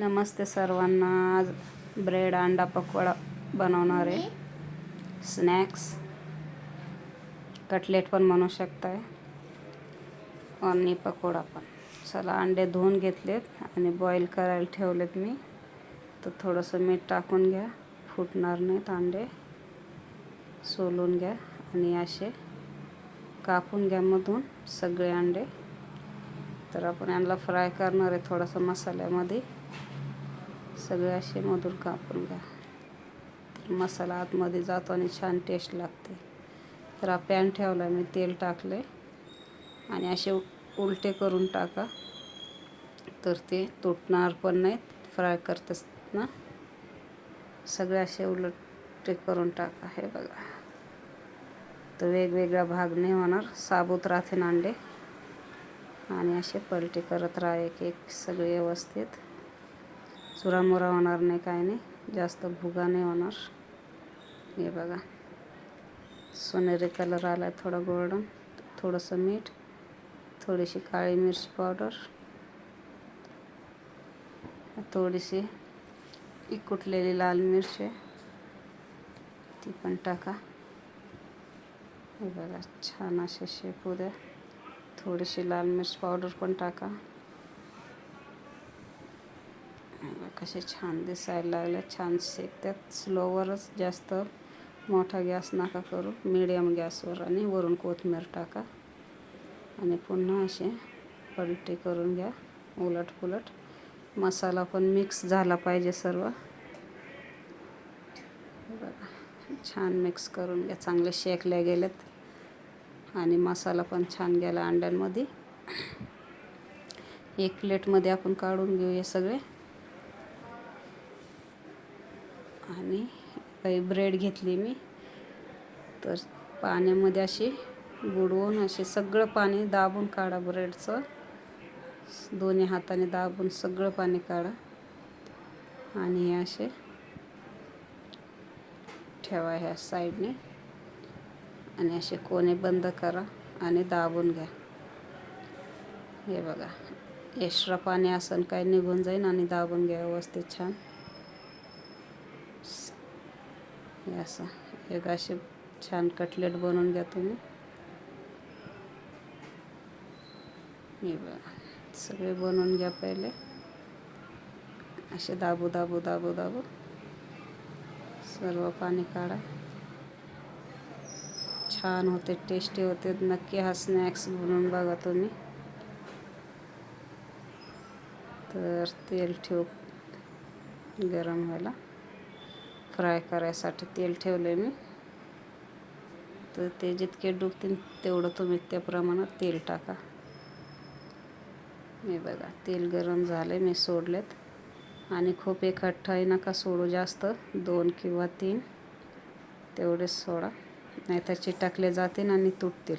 नमस्ते सर्वांना. आज ब्रेड अंडा पकोडा बनवणार आहे. स्नॅक्स कटलेट पण म्हणू शकताय. आणि पकोडा पण. चला अंडे धुवून घेतलेत आणि बॉईल करायला ठेवलेत मी. तर थोडंसं मीठ टाकून घ्या. फुटणार नाहीत अंडे. सोलून घ्या आणि असे कापून घ्या मधून सगळे अंडे. तर आपण यांना फ्राय करणार आहे थोडंसं मसाल्यामध्ये. सगळे असे मधुर कापून घ्या. तर मसाला आतमध्ये जातो आणि छान टेस्ट लागते. तर हा पॅन ठेवला मी तेल टाकले आणि असे उलटे करून टाका. तर ते तुटणार पण नाहीत फ्राय करत ना? सगळे असे उलटे करून टाका. हे बघा. तर वेगवेगळा भाग नाही होणार. साबूत राहते अंडे आणि असे पलटे करत राहा एक एक सगळे व्यवस्थित. चुरामुरा होणार नाही काय नाही. जास्त भुगा नाही होणार. हे बघा. सोनेरी कलर आला आहे थोडा गोल्डन थोडंसं मीठ थोडीशी काळी मिरची पावडर थोडीशी इकुटलेली लाल मिरची ती पण टाका. हे बघा छान असे शेप द्या. थोडीशी लाल मिर्च पावडर पण टाका. कसे छान दिसायला लागले छान शेकतात स्लोवरच जास्त मोठा गॅस नका करू मिडियम गॅसवर आणि वरून कोथिंबीर टाका. आणि पुन्हा असे पलटी करून घ्या उलट पुलट मसाला पण मिक्स झाला पाहिजे सर्व. छान मिक्स करून घ्या. चांगले शेकल्या गेलेत. आणि मसाला पण छान गेला अंड्यांमध्ये. एक प्लेटमध्ये आपण काढून घेऊया सगळे. आणि काही ब्रेड घेतली मी. तर पाण्यामध्ये अशी बुडवून असे सगळं पाणी दाबून काढा ब्रेडचं. दोन्ही हाताने दाबून सगळं पाणी काढा. आणि हे असे ठेवा ह्या साईडने. आणि असे कोणे बंद करा आणि दाबून घ्या. हे बघा एक्स्ट्रा पाणी असं काय निघून जाईन आणि दाबून घ्या व्यवस्थित छान. हे असं. एक असे छान कटलेट बनवून घ्या तुम्ही. हे बघा. सगळे बनवून घ्या पहिले. असे दाबू दाबू दाबू दाबू. सर्व पाणी काढा. छान होते टेस्टी होते. नक्की हा स्नॅक्स बनवून बघा तुम्ही. तर तेल ठेव गरम व्हायला. फ्राय करायसाठी तेल ठेवले मी. तर ते जितके डुबतील तेवढं तुम्ही त्या प्रमाणात तेल टाका. मी बघा तेल गरम झाले मी सोडलेत. आणि खूप एकठ्ठाही नका सोडू जास्त दोन किंवा तीन. तेवढेच सोडा. नाही तर चिटकले जातील आणि तुटतील.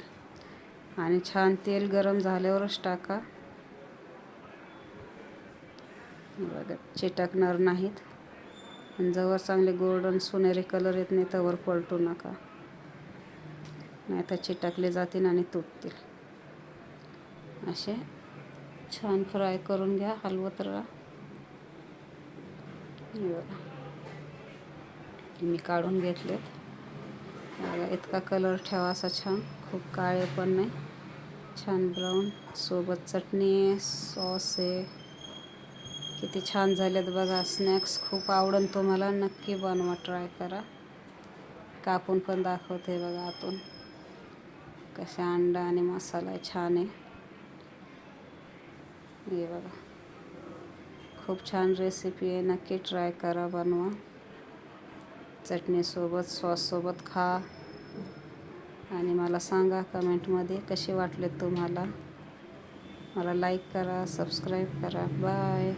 आणि छान तेल गरम झाल्यावरच टाका. बघा चिटकणार नाहीत. आणि जवळ चांगले गोल्डन सोनेरी कलर येत नाही तवर पलटू नका. नाही तर चिटकले जातील आणि तुटतील. असे छान फ्राय करून घ्या हलवत राहा. मी काढून घेतलेत. इतका कलर ठेवा असा छान. खूप काळे पण नाही. छान ब्राऊन सोबत चटणी सॉस आहे. किती छान झालेत बघा स्नॅक्स खूप आवडन तुम्हाला. नक्की बनवा ट्राय करा. कापून पण दाखवते बघा आतून. कशा अंडा आणि मसाला छान आहे. हे बघा. खूप छान रेसिपी आहे. नक्की ट्राय करा बनवा. चटणीसोबत सॉससोबत खा. आणि मला सांगा कमेंटमध्ये कसे वाटले तुम्हाला. मला लाईक करा सबस्क्राईब करा. बाय